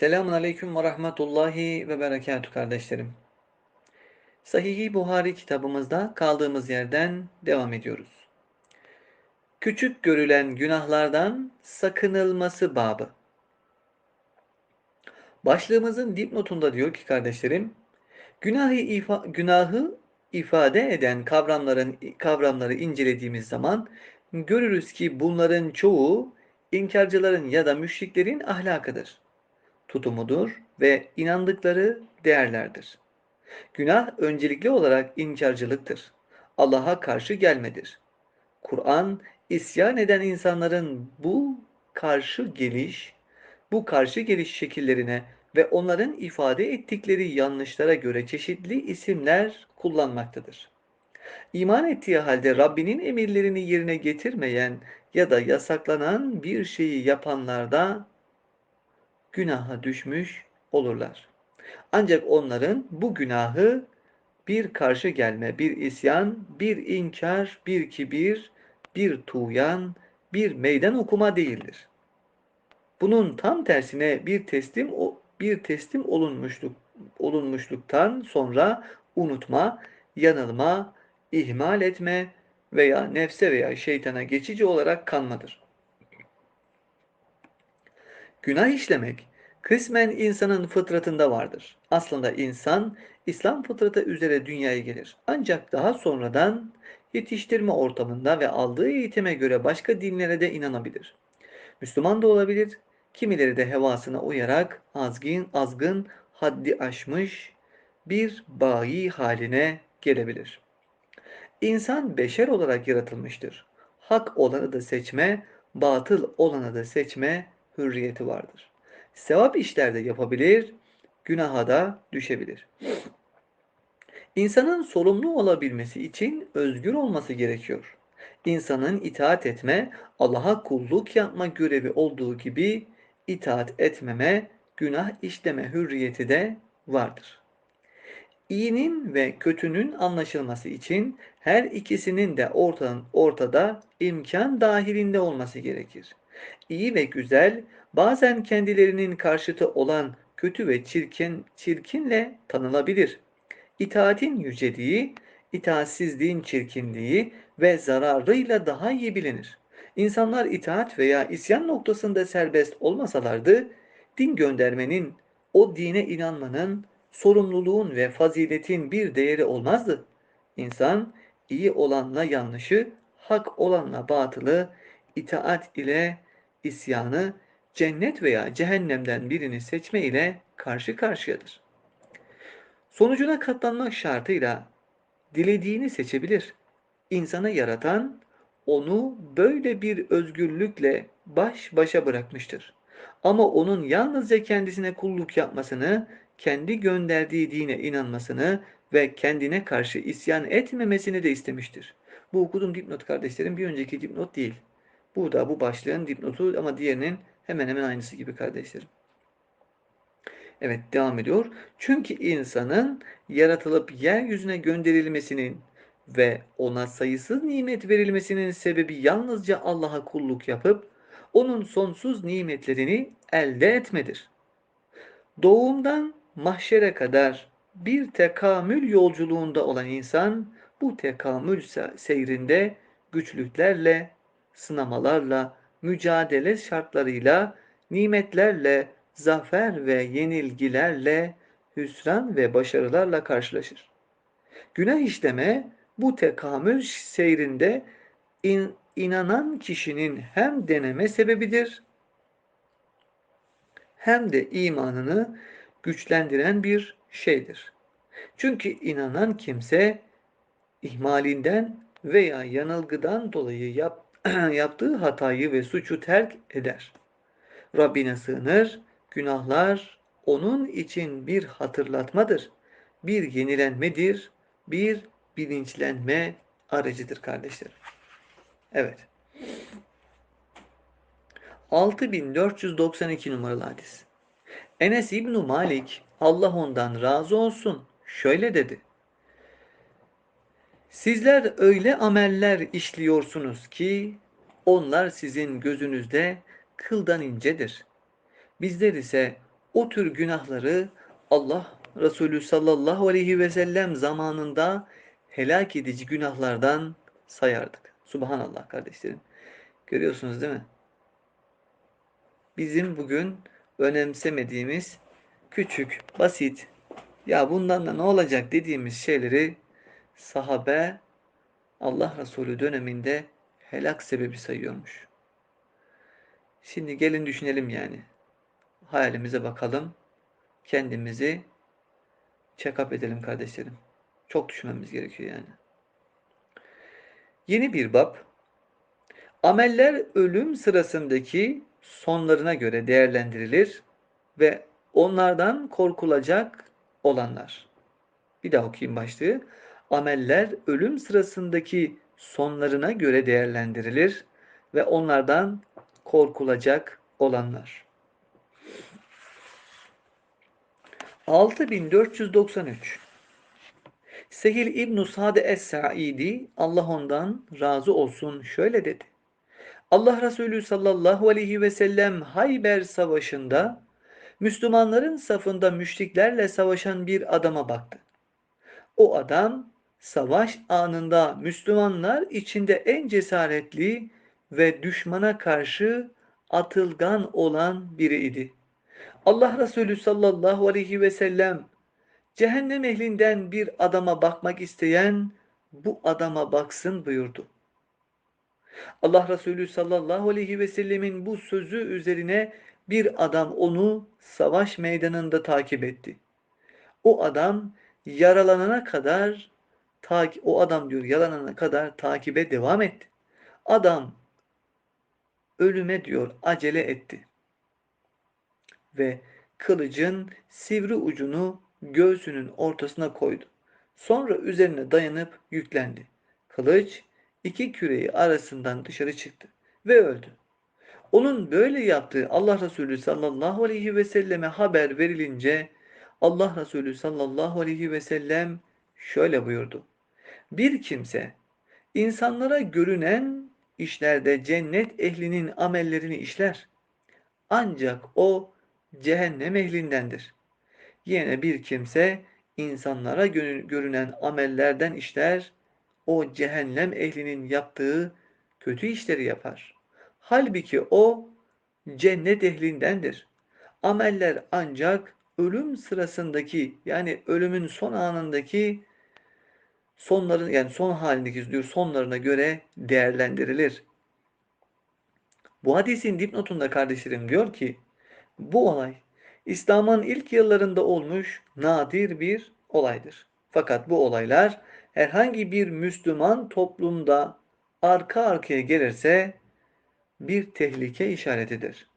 Selamun Aleyküm ve Rahmetullahi ve Berekatü kardeşlerim. Sahih-i Buhari kitabımızda kaldığımız yerden devam ediyoruz. Küçük görülen günahlardan sakınılması babı. Başlığımızın dipnotunda diyor ki kardeşlerim, günahı, ifa, günahı ifade eden kavramların kavramları incelediğimiz zaman görürüz ki bunların çoğu inkarcıların ya da müşriklerin ahlakıdır tutumudur ve inandıkları değerlerdir. Günah öncelikli olarak inkarcılıktır. Allah'a karşı gelmedir. Kur'an isyan eden insanların bu karşı geliş, bu karşı geliş şekillerine ve onların ifade ettikleri yanlışlara göre çeşitli isimler kullanmaktadır. İman ettiği halde Rabbinin emirlerini yerine getirmeyen ya da yasaklanan bir şeyi yapanlarda günaha düşmüş olurlar. Ancak onların bu günahı bir karşı gelme, bir isyan, bir inkar, bir kibir, bir tuğyan, bir meydan okuma değildir. Bunun tam tersine bir teslim bir teslim olunmuşluk olunmuşluktan sonra unutma, yanılma, ihmal etme veya nefse veya şeytana geçici olarak kanmadır. Günah işlemek kısmen insanın fıtratında vardır. Aslında insan İslam fıtratı üzere dünyaya gelir. Ancak daha sonradan yetiştirme ortamında ve aldığı eğitime göre başka dinlere de inanabilir. Müslüman da olabilir, kimileri de hevasına uyarak azgın, azgın, haddi aşmış bir bayi haline gelebilir. İnsan beşer olarak yaratılmıştır. Hak olanı da seçme, batıl olanı da seçme hürriyeti vardır. Sevap işlerde yapabilir, günaha da düşebilir. İnsanın sorumlu olabilmesi için özgür olması gerekiyor. İnsanın itaat etme, Allah'a kulluk yapma görevi olduğu gibi itaat etmeme, günah işleme hürriyeti de vardır. İyinin ve kötünün anlaşılması için her ikisinin de ortadan, ortada imkan dahilinde olması gerekir. İyi ve güzel bazen kendilerinin karşıtı olan kötü ve çirkin çirkinle tanılabilir. İtaatin yüceliği, itaatsizliğin çirkinliği ve zararıyla daha iyi bilinir. İnsanlar itaat veya isyan noktasında serbest olmasalardı, din göndermenin, o dine inanmanın, sorumluluğun ve faziletin bir değeri olmazdı. İnsan iyi olanla yanlışı, hak olanla batılı, itaat ile isyanı, cennet veya cehennemden birini seçme ile karşı karşıyadır. Sonucuna katlanmak şartıyla dilediğini seçebilir. İnsanı yaratan onu böyle bir özgürlükle baş başa bırakmıştır. Ama onun yalnızca kendisine kulluk yapmasını, kendi gönderdiği dine inanmasını ve kendine karşı isyan etmemesini de istemiştir. Bu okuduğum dipnot kardeşlerim bir önceki dipnot değil. Bu da bu başlığın dipnotu ama diğerinin hemen hemen aynısı gibi kardeşlerim. Evet devam ediyor. Çünkü insanın yaratılıp yeryüzüne gönderilmesinin ve ona sayısız nimet verilmesinin sebebi yalnızca Allah'a kulluk yapıp onun sonsuz nimetlerini elde etmedir. Doğumdan mahşere kadar bir tekamül yolculuğunda olan insan bu tekamül seyrinde güçlüklerle, sınamalarla, mücadele şartlarıyla, nimetlerle, zafer ve yenilgilerle, hüsran ve başarılarla karşılaşır. Günah işleme bu tekamül seyrinde in, inanan kişinin hem deneme sebebidir hem de imanını güçlendiren bir şeydir. Çünkü inanan kimse ihmalinden veya yanılgıdan dolayı yap, yaptığı hatayı ve suçu terk eder. Rabbine sığınır, günahlar onun için bir hatırlatmadır, bir yenilenmedir, bir bilinçlenme aracıdır kardeşlerim. Evet. 6492 numaralı hadis. Enes İbn Malik Allah ondan razı olsun şöyle dedi. Sizler öyle ameller işliyorsunuz ki onlar sizin gözünüzde kıldan incedir. Bizler ise o tür günahları Allah Resulü sallallahu aleyhi ve sellem zamanında helak edici günahlardan sayardık. Subhanallah kardeşlerim. Görüyorsunuz değil mi? Bizim bugün önemsemediğimiz küçük, basit, ya bundan da ne olacak dediğimiz şeyleri sahabe Allah Resulü döneminde helak sebebi sayıyormuş. Şimdi gelin düşünelim yani. Hayalimize bakalım. Kendimizi check-up edelim kardeşlerim. Çok düşünmemiz gerekiyor yani. Yeni bir bab. Ameller ölüm sırasındaki sonlarına göre değerlendirilir ve onlardan korkulacak olanlar. Bir daha okuyayım başlığı. Ameller ölüm sırasındaki sonlarına göre değerlendirilir ve onlardan korkulacak olanlar. 6493 Sehil İbn Sade Es-Saidi Allah ondan razı olsun şöyle dedi. Allah Resulü sallallahu aleyhi ve sellem Hayber Savaşı'nda Müslümanların safında müşriklerle savaşan bir adama baktı. O adam savaş anında Müslümanlar içinde en cesaretli ve düşmana karşı atılgan olan biriydi. Allah Resulü sallallahu aleyhi ve sellem cehennem ehlinden bir adama bakmak isteyen bu adama baksın buyurdu. Allah Resulü sallallahu aleyhi ve sellemin bu sözü üzerine bir adam onu savaş meydanında takip etti. O adam yaralanana kadar o adam diyor yaralanana kadar takibe devam etti. Adam ölüme diyor acele etti. Ve kılıcın sivri ucunu göğsünün ortasına koydu. Sonra üzerine dayanıp yüklendi. Kılıç iki küreği arasından dışarı çıktı ve öldü. Onun böyle yaptığı Allah Resulü sallallahu aleyhi ve selleme haber verilince Allah Resulü sallallahu aleyhi ve sellem şöyle buyurdu. Bir kimse insanlara görünen işlerde cennet ehlinin amellerini işler. Ancak o cehennem ehlindendir. Yine bir kimse insanlara görünen amellerden işler, o cehennem ehlinin yaptığı kötü işleri yapar. Halbuki o cennet ehlindendir. Ameller ancak ölüm sırasındaki yani ölümün son anındaki sonların yani son halindeki diyor sonlarına göre değerlendirilir. Bu hadisin dipnotunda kardeşlerim diyor ki bu olay İslam'ın ilk yıllarında olmuş nadir bir olaydır. Fakat bu olaylar herhangi bir Müslüman toplumda arka arkaya gelirse bir tehlike işaretidir.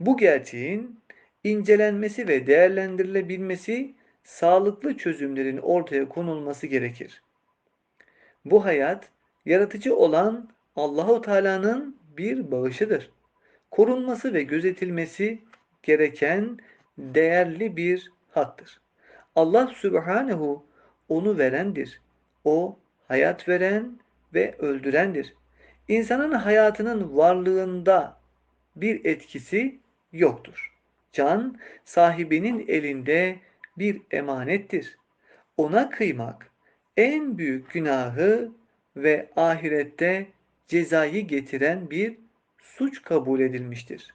Bu gerçeğin incelenmesi ve değerlendirilebilmesi sağlıklı çözümlerin ortaya konulması gerekir. Bu hayat yaratıcı olan Allahu Teala'nın bir bağışıdır. Korunması ve gözetilmesi gereken değerli bir haktır. Allah Subhanahu onu verendir. O hayat veren ve öldürendir. İnsanın hayatının varlığında bir etkisi yoktur. Can sahibinin elinde bir emanettir. Ona kıymak en büyük günahı ve ahirette cezayı getiren bir suç kabul edilmiştir.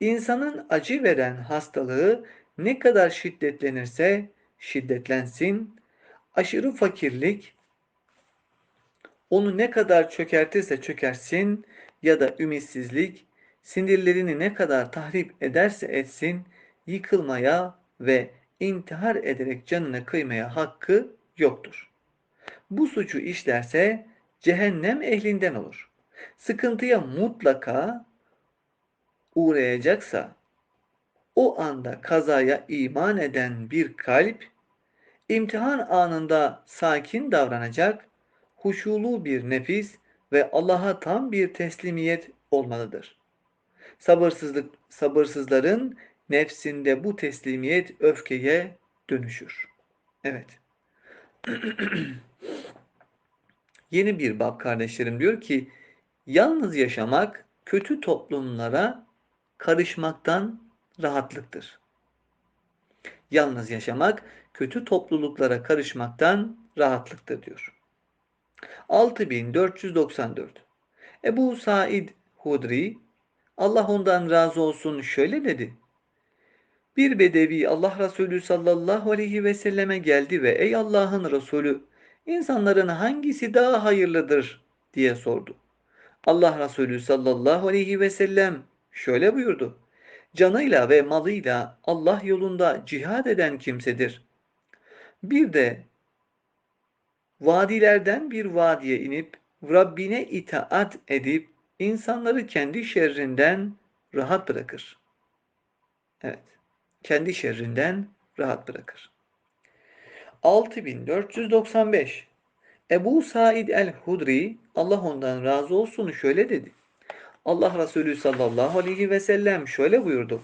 İnsanın acı veren hastalığı ne kadar şiddetlenirse şiddetlensin, aşırı fakirlik onu ne kadar çökertirse çökersin ya da ümitsizlik sinirlerini ne kadar tahrip ederse etsin yıkılmaya ve intihar ederek canını kıymaya hakkı yoktur. Bu suçu işlerse cehennem ehlinden olur. Sıkıntıya mutlaka uğrayacaksa o anda kazaya iman eden bir kalp imtihan anında sakin davranacak, huşulu bir nefis ve Allah'a tam bir teslimiyet olmalıdır. Sabırsızlık sabırsızların nefsinde bu teslimiyet öfkeye dönüşür. Evet. Yeni bir bab kardeşlerim diyor ki yalnız yaşamak kötü toplumlara karışmaktan rahatlıktır. Yalnız yaşamak kötü topluluklara karışmaktan rahatlıktır diyor. 6494 Ebu Said Hudri Allah ondan razı olsun şöyle dedi. Bir bedevi Allah Resulü sallallahu aleyhi ve selleme geldi ve ey Allah'ın Resulü insanların hangisi daha hayırlıdır diye sordu. Allah Resulü sallallahu aleyhi ve sellem şöyle buyurdu. Canıyla ve malıyla Allah yolunda cihad eden kimsedir. Bir de vadilerden bir vadiye inip Rabbine itaat edip insanları kendi şerrinden rahat bırakır. Evet. Kendi şerrinden rahat bırakır. 6495 Ebu Said el-Hudri Allah ondan razı olsun şöyle dedi. Allah Resulü sallallahu aleyhi ve sellem şöyle buyurdu.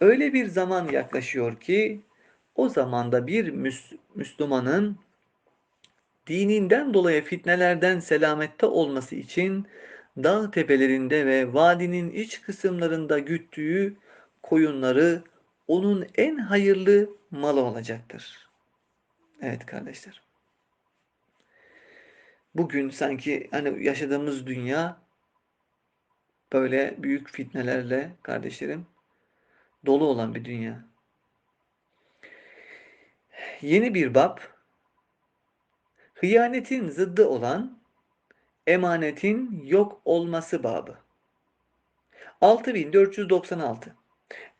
Öyle bir zaman yaklaşıyor ki o zamanda bir Müs Müslümanın dininden dolayı fitnelerden selamette olması için dağ tepelerinde ve vadinin iç kısımlarında güttüğü koyunları onun en hayırlı malı olacaktır. Evet kardeşler. Bugün sanki hani yaşadığımız dünya böyle büyük fitnelerle kardeşlerim dolu olan bir dünya. Yeni bir bab hıyanetin zıddı olan emanetin yok olması babı. 6496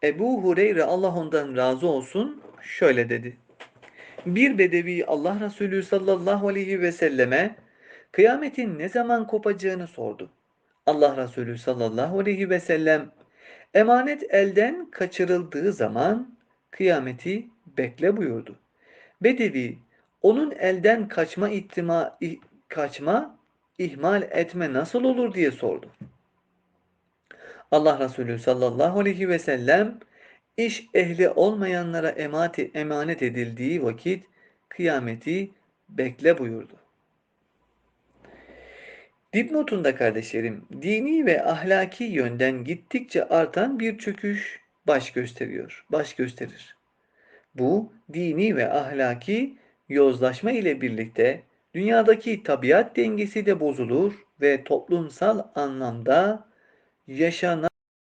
Ebu Hureyre Allah ondan razı olsun şöyle dedi. Bir bedevi Allah Resulü sallallahu aleyhi ve selleme kıyametin ne zaman kopacağını sordu. Allah Resulü sallallahu aleyhi ve sellem emanet elden kaçırıldığı zaman kıyameti bekle buyurdu. Bedevi onun elden kaçma ihtima, kaçma ihmal etme nasıl olur diye sordu. Allah Resulü sallallahu aleyhi ve sellem iş ehli olmayanlara emanet edildiği vakit kıyameti bekle buyurdu. Dipnotunda kardeşlerim, dini ve ahlaki yönden gittikçe artan bir çöküş baş gösteriyor, baş gösterir. Bu dini ve ahlaki yozlaşma ile birlikte dünyadaki tabiat dengesi de bozulur ve toplumsal anlamda yaşanan